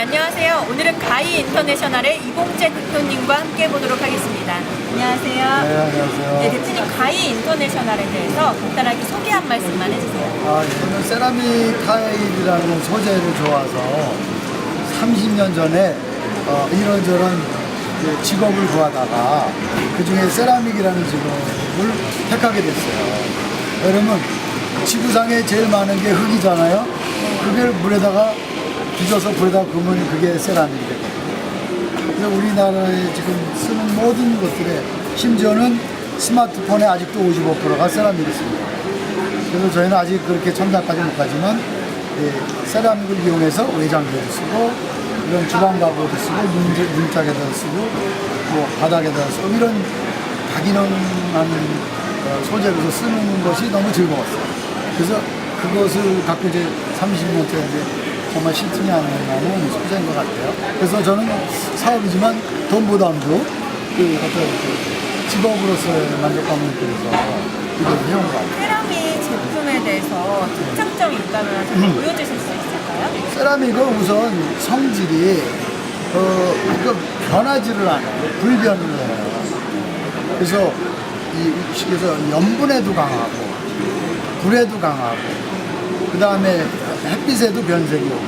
안녕하세요. 오늘은 가이 인터내셔널의 이봉재 대표님과 함께 보도록 하겠습니다. 안녕하세요. 네, 안녕하세요. 네, 대표님 가이 인터내셔널에 대해서 간단하게 소개 한 말씀만 해주세요. 아, 저는 세라믹 타일이라는 소재를 좋아서 30년 전에 어, 이런저런 그 직업을 구하다가 그 중에 세라믹이라는 직업을 택하게 됐어요. 여러분, 지구상에 제일 많은 게 흙이잖아요. 그걸 물에다가 빚어서 불에다가 구우면 그게 세라믹이 되거든요. 그래서 우리나라에 지금 쓰는 모든 것들에 심지어는 스마트폰에 아직도 55%가 세라믹이 있습니다. 그래서 저희는 아직 그렇게 첨단까지 못 가지만 예, 세라믹을 이용해서 외장재도 쓰고 이런 주방 가구도 쓰고 문, 문짝에다 쓰고 뭐 바닥에다 쓰고 이런 다기능한 어, 소재로서 쓰는 것이 너무 즐거웠어요. 그래서 그것을 갖고 이제 30년째 이제 정말 실증이 안 나는 소재인 것 같아요. 그래서 저는 사업이지만 돈보다도 그 어떤 그 직업으로서의 만족감을 느끼면서 이걸 해온 것 같아요. 세라믹 제품에 대해서 특장점이 있다면 좀 보여주실 수 있을까요? 세라믹은 우선 성질이 어, 이거 변하지를 않아요. 불변을 해요. 그래서 이 그래서 염분에도 강하고 불에도 강하고 그 다음에 햇빛에도 변색이 오고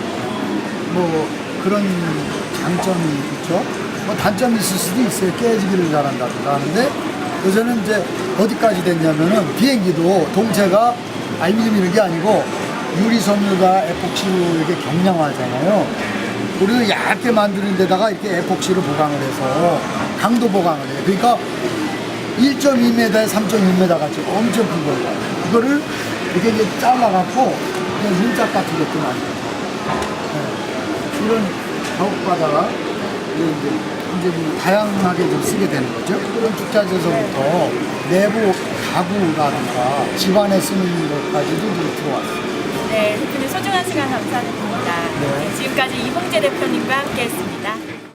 뭐 그런 장점이 있죠. 뭐 단점이 있을 수도 있어요. 깨지기를 잘한다든가 하는데 요새는 이제 어디까지 됐냐면은 비행기도 동체가 알루미늄 이런 게 아니고 유리 섬유가 에폭시로 이렇게 경량화하잖아요. 우리는 얇게 만드는 데다가 이렇게 에폭시로 보강을 해서 강도 보강을 해요. 그러니까 1.2m에 3.1m 같이 엄청 큰 거예요. 이거를 이렇게 이제 잘라갖고 문짝 같은 것도 만들어요. 네. 이런 작업바다가 이제, 이제 뭐 다양하게 좀 쓰게 되는 거죠. 그런 축자재서부터 내부 가구라든가 집안에 쓰는 것까지도 좀 들어왔어요. 네, 대표님 소중한 시간 감사드립니다. 네. 네, 지금까지 이봉재 대표님과 함께했습니다.